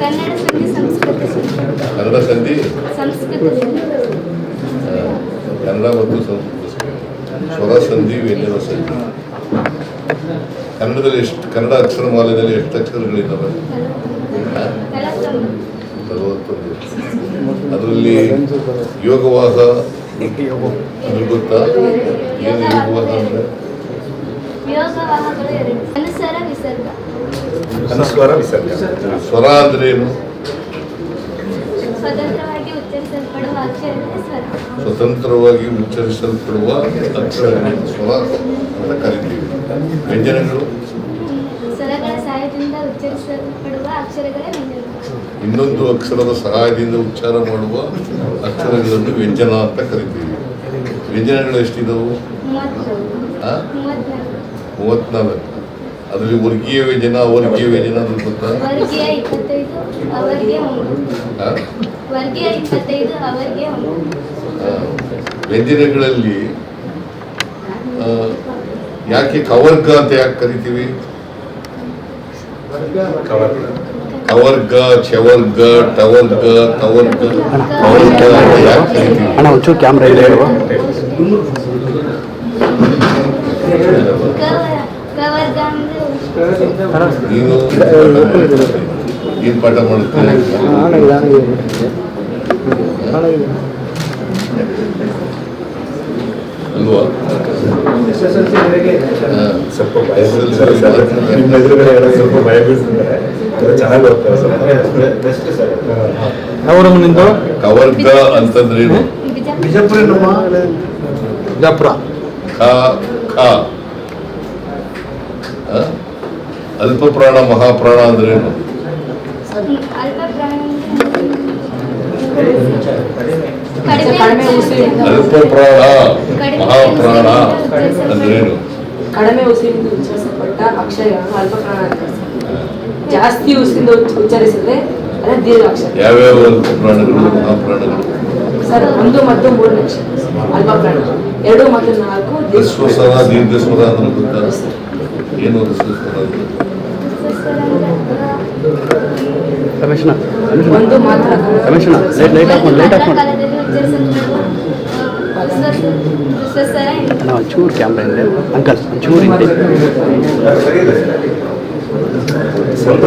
ಕನ್ನಡ ಸಂಧಿ ಸಂಸ್ಕೃತ. ಕನ್ನಡ ಸಂಧಿ ಸಂಸ್ಕೃತ. ಕನ್ನಡ ಮತ್ತು ಸಂಸ್ಕೃತ. ಸ್ವರ ಸಂಧಿ ವ್ಯಂಜನ ಸಂಧಿ ಕನ್ನಡದಲ್ಲಿ ಎಷ್ಟು ಕನ್ನಡ ಅಕ್ಷರ ಮಾಲೆಯಲ್ಲಿ ಎಷ್ಟು ಅಕ್ಷರಗಳಿದ್ದಾವೆ? ನಲವತ್ತೊಂದು. ಅದರಲ್ಲಿ ಯೋಗವಾಸ ಗೊತ್ತಾ ಏನು ಯೋಗವಾದ ಅಂದರೆ ಅನುಸ್ವರ ವಿಸರ್ಗ ಸ್ವರ ಅಂದ್ರೆ ಏನು? ಸ್ವತಂತ್ರವಾಗಿ ಉಚ್ಚರಿಸಲ್ಪಡುವ ಅಕ್ಷರಗಳೇ ಸ್ವರ. ಅಂತ ಕರಿತೀವಿ. ವ್ಯಂಜನಗಳು? ಸ್ವರಗಳ ಸಹಾಯದಿಂದ ಉಚ್ಚರಿಸಲ್ಪಡುವ ಅಕ್ಷರಗಳೇ ವ್ಯಂಜನ ಇನ್ನೊಂದು ಅಕ್ಷರದ ಸಹಾಯದಿಂದ ಉಚ್ಚಾರ ಮಾಡುವ ಅಕ್ಷರಗಳನ್ನು ವ್ಯಂಜನ ಅಂತ ಕರಿತೀವಿ. ವ್ಯಂಜನಗಳು ಎಷ್ಟಿದವು? ಮೂವತ್ನಾಲ್ಕು ಅದರಲ್ಲಿ ವರ್ಗೀಯ ವೇಜನ ವರ್ಗೀಯ ವ್ಯಂಜನ ಅಂದ್ರೆ ಗೊತ್ತಾ ವ್ಯಂಜನಗಳಲ್ಲಿ ಯಾಕೆ ಕವರ್ಗ ಅಂತ ಯಾಕೆ ಕರಿತೀವಿ? ಕವರ್ ಕವರ್ಗ ಚವರ್ಗ ಟವರ್ಗ ಕವರ್ಗ ಕವರ್ಗ ಅಂತ ಯಾಕೆ ಕರಿತೀವಿ? ಅಣ್ಣ ಒಂಚೂರು ಕ್ಯಾಮ್ರಾ ಇದೆ ಹೇಳುವ? ಕವರ್ಗ ಅಂದ್ರೆ ಏನ್ ಪಾಠ ಮಾಡುತ್ತೆ. ಅಲ್ವಾ? ಹಾ. ಸ್ವಲ್ಪ ಭಯ ನಿಮ್ಮ ಎದುರುಗಡೆ ಸ್ವಲ್ಪ ಭಯ ಬೀಳ್ತಿದ್ದಾರೆ ಚೆನ್ನಾಗಿ ಹೋಗ್ತಾರೆ ಸ್ವಲ್ಪ ನಿಂದು? ಕವರ್ಗ ಅಂತಂದ್ರೇನು ಬಿಜಾಪುರ ಬಿಜಾಪುರ ಖ ಖ ಆ? ಅಲ್ಪ ಪ್ರಾಣ ಮಹಾಪ್ರಾಣ ಅಂದ್ರೇನು ಅಲ್ಪ ಪ್ರಾಣ ಕಡಿಮೆ ಉಸಿರಿಂದ ಅಲ್ಪ ಪ್ರಾಣ ಮಹಾಪ್ರಾಣ ಅಂದ್ರೇನು ಕಡಿಮೆ ಉಸಿರಿಂದ ಉಚ್ಚರಿಸಲ್ಪಟ್ಟ ಅಕ್ಷರ ಅಲ್ಪ ಪ್ರಾಣ ಜಾಸ್ತಿ ಉಸಿರಿಂದ ಉಚ್ಚ- ಉಚ್ಚರಿಸಿದ್ರೆ ದೀರ್ಘ ಅಕ್ಷರ ಯಾವ್ಯಾವ ಅಲ್ಪ ಪ್ರಾಣಗಳು ಮಹಾಪ್ರಾಣಗಳು ಸರ್ ಒಂದು ಮತ್ತು ಮೂರು ಅಕ್ಷರ. ಅಲ್ಪ ಪ್ರಾಣ ಎರಡು ಮತ್ತು ನಾಲ್ಕು ದೀರ್ಘ ಹ್ರಸ್ವ ಸ್ವರ ದೀರ್ಘ ಸ್ವರ ಅಂದ್ರೆ ಗೊತ್ತಾ ಏನು ಕನ್ನಡ. ರಮೇಶಣ್ಣ. ಲೈಟ್ ಲೈಟ್ ಆಫ್ ಮಾಡಿ ಲೈಟ್ ಆಫ್ ಮಾಡಿ. ಸರ್. ಸರ್ ಒಂಚೂರು ಕ್ಯಾಮ್ರಾ ಇದೆ. ಅಂಕಲ್ ಒಂಚೂರು ಹಿಂದೆ. ಒಂದು